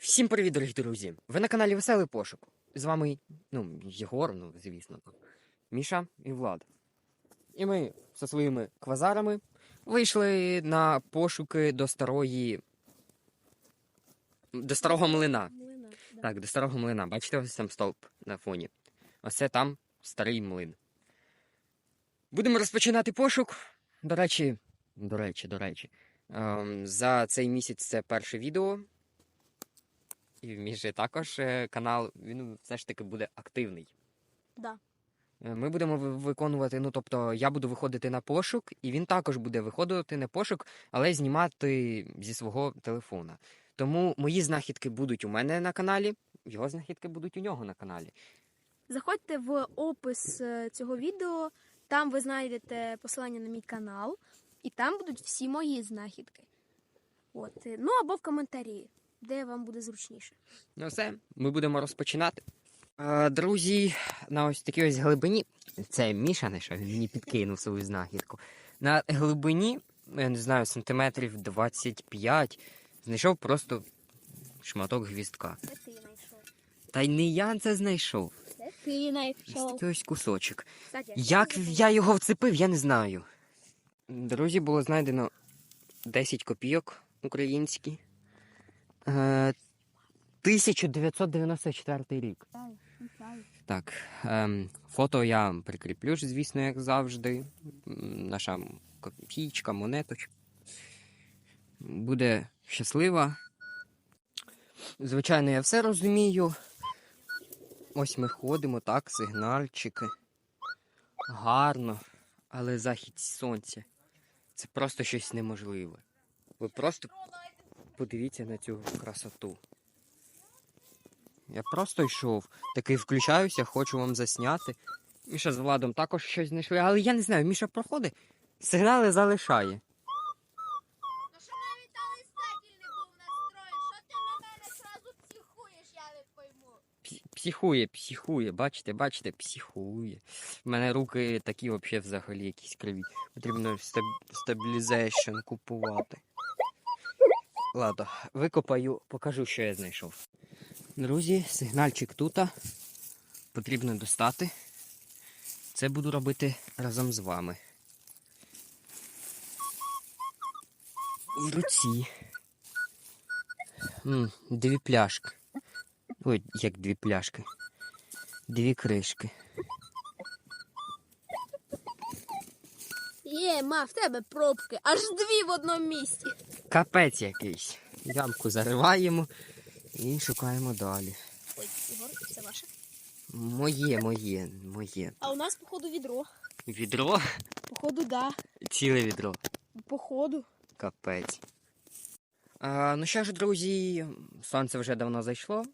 Всім привіт, дорогі друзі! Ви на каналі Веселий Пошук. З вами, ну, Єгор, ну, звісно, Міша і Влад. І ми зі своїми квазарами вийшли на пошуки до старої. До старого млина. Млина, да. Так, до старого млина. Бачите, ось там стовп на фоні. Ось це там старий млин. Будемо розпочинати пошук. До речі, до речі, до речі. Ем, за цей місяць це перше відео. І в Міші також е, канал, він все ж таки буде активний. Да. Е, Ми будемо виконувати, ну тобто я буду виходити на пошук, і він також буде виходити на пошук, але знімати зі свого телефона. Тому мої знахідки будуть у мене на каналі, його знахідки будуть у нього на каналі. Заходьте в опис е, цього відео, там ви знайдете посилання на мій канал, і там будуть всі мої знахідки. От. Ну або в коментарі, де вам буде зручніше. Ну все, ми будемо розпочинати. Е, Друзі, на ось такій ось глибині. Це Міша знайшов, він мені підкинув свою знахідку. На глибині, я не знаю, сантиметрів 25, знайшов просто шматок гвіздка. Це ти знайшов. Та й не я це знайшов. Це ти Ось такий ось кусочок. Кстати, Як я його вцепив, я не знаю. Друзі, було знайдено 10 копійок українські. Е, 1994 рік. Так, ем, фото я прикріплю звісно, як завжди. Наша копійка, монеточка. Буде щаслива. Звичайно, я все розумію. Ось ми ходимо, так, сигнальчики. Гарно, але захід сонця. Це просто щось неможливе. Ви просто подивіться на цю красоту. Я просто йшов, такий включаюся, хочу вам засняти. Міша з Владом також щось знайшли, але я не знаю, Міша проходить, сигнали залишає. Ну що навіть Алистатель не був настроєн, що ти на мене зразу психуєш, я не пойму. Психує, психує, бачите, бачите, психує. У мене руки такі взагалі взагалі якісь криві. Потрібно стабілізейшн купувати. Ладно, викопаю, покажу, що я знайшов. Друзі, сигнальчик тут. Потрібно достати. Це буду робити разом з вами. В руці. Дві пляшки. Ой, як дві пляшки. Дві кришки. Ма, в тебе пробки, аж дві в одному місці. Капець якийсь. Ямку зариваємо і шукаємо далі. Ой, Ігор, це ваше. Моє, моє, моє. А у нас, походу, відро. Відро? Походу, да. Ціле відро. Походу. Капець. А, ну що ж, друзі, сонце вже давно зайшло.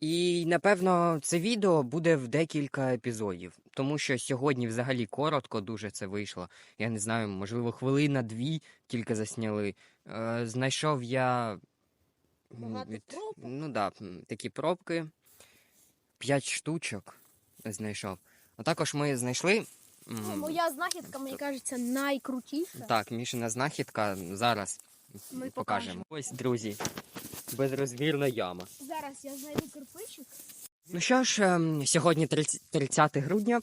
І напевно це відео буде в декілька епізодів. Тому що сьогодні взагалі коротко дуже це вийшло. Я не знаю, можливо, хвилина дві тільки засняли. Е, знайшов я. Багато пробок? Ну да, такі пробки. П'ять штучок знайшов. А також ми знайшли. Ну, моя знахідка, мені кажеться, найкрутіша. так, Мішина знахідка зараз Ми покажемо. Ось, друзі, безрозмірна яма. Зараз я знайду кирпичик. Ну що ж, ем, сьогодні 30 30 грудня.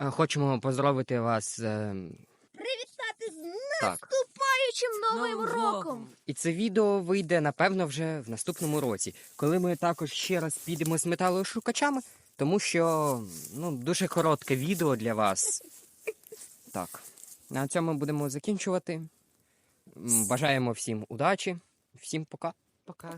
Е, Хочемо поздоровити вас. ем, Привітати з Так. наступаючим новим роком! І це відео вийде, напевно, вже в наступному році, коли ми також ще раз підемо з металошукачами, тому що ну, дуже коротке відео для вас. Так. На цьому будемо закінчувати. Бажаємо всім удачі. Всім пока. Пока.